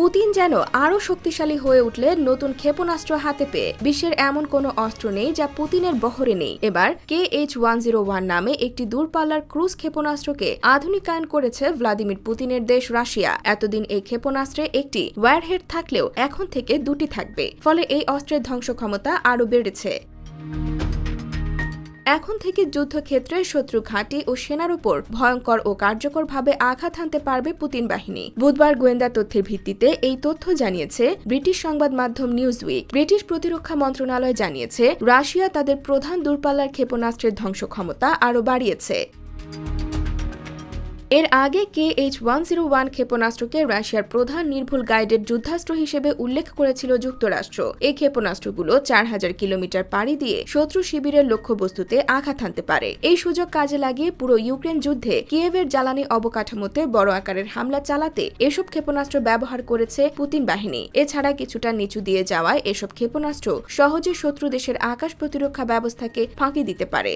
Putin যেন আরও শক্তিশালী হয়ে উঠলে নতুন ক্ষেপণাস্ত্র হাতে পেয়ে বিশ্বের এমন কোনো অস্ত্র নেই যা পুতিনের বহরে নেই। এবার K H one zero one নামে একটি দূরপাল্লার ক্রুজ ক্ষেপণাস্ত্রকে আধুনিকায়ন করেছে ভ্লাদিমির পুতিনের দেশ রাশিয়া। এতদিন এই ক্ষেপণাস্ত্রে একটি ওয়ারহেড থাকলেও এখন থেকে দুটি থাকবে। ফলে এই অস্ত্রের ধ্বংস ক্ষমতা আরও বেড়েছে। এখন থেকে যুদ্ধক্ষেত্রে শত্রু ঘাঁটি ও সেনার উপর ভয়ঙ্কর ও কার্যকরভাবে আঘাত হানতে পারবে পুতিন বাহিনী। বুধবার গোয়েন্দা তথ্যের ভিত্তিতে এই তথ্য জানিয়েছে ব্রিটিশ সংবাদ মাধ্যম নিউজ উইক ব্রিটিশ প্রতিরক্ষা মন্ত্রণালয় জানিয়েছে, রাশিয়া তাদের প্রধান দূরপাল্লার ক্ষেপণাস্ত্রের ধ্বংস ক্ষমতা আরও বাড়িয়েছে। এর আগে K H one zero one ক্ষেপণাস্ত্রকে রাশিয়ার প্রধান নির্ভুল গাইডেড যুদ্ধাস্ত্র হিসেবে উল্লেখ করেছিল যুক্তরাষ্ট্র। এই ক্ষেপণাস্ত্রগুলো চার হাজার কিলোমিটার পাড়ি দিয়ে শত্রু শিবিরের লক্ষ্যবস্তুতে আঘাত হানতে পারে। এই সুযোগ কাজে লাগিয়ে পুরো ইউক্রেন যুদ্ধে কিয়েভের জ্বালানি অবকাঠামোতে বড় আকারের হামলা চালাতে এসব ক্ষেপণাস্ত্র ব্যবহার করেছে পুতিন বাহিনী। এছাড়া কিছুটা নিচু দিয়ে যাওয়ায় এসব ক্ষেপণাস্ত্র সহজে শত্রু দেশের আকাশ প্রতিরক্ষা ব্যবস্থাকে ফাঁকি দিতে পারে।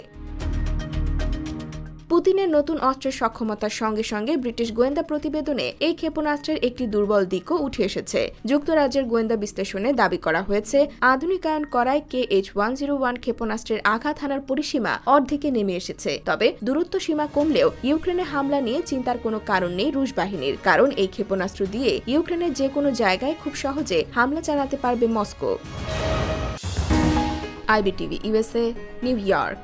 পুতিনের নতুন অস্ত্রের সক্ষমতার সঙ্গে সঙ্গে ব্রিটিশ গোয়েন্দা প্রতিবেদনে এই ক্ষেপণাস্ত্রের একটি দুর্বল দিকও উঠে এসেছে। যুক্তরাজ্যের গোয়েন্দা বিশ্লেষণে দাবি করা হয়েছে, আধুনিকায়ন করায় K H one zero one ক্ষেপণাস্ত্রের আঘাত হানার পরিসীমা অর্ধেকে নেমে এসেছে। তবে দূরত্ব সীমা কমলেও ইউক্রেনে হামলা নিয়ে চিন্তার কোনো কারণ নেই রুশ বাহিনীর, কারণ এই ক্ষেপণাস্ত্র দিয়ে ইউক্রেনের যে কোনো জায়গায় খুব সহজে হামলা চালাতে পারবে Moscow. IBTV USA New York.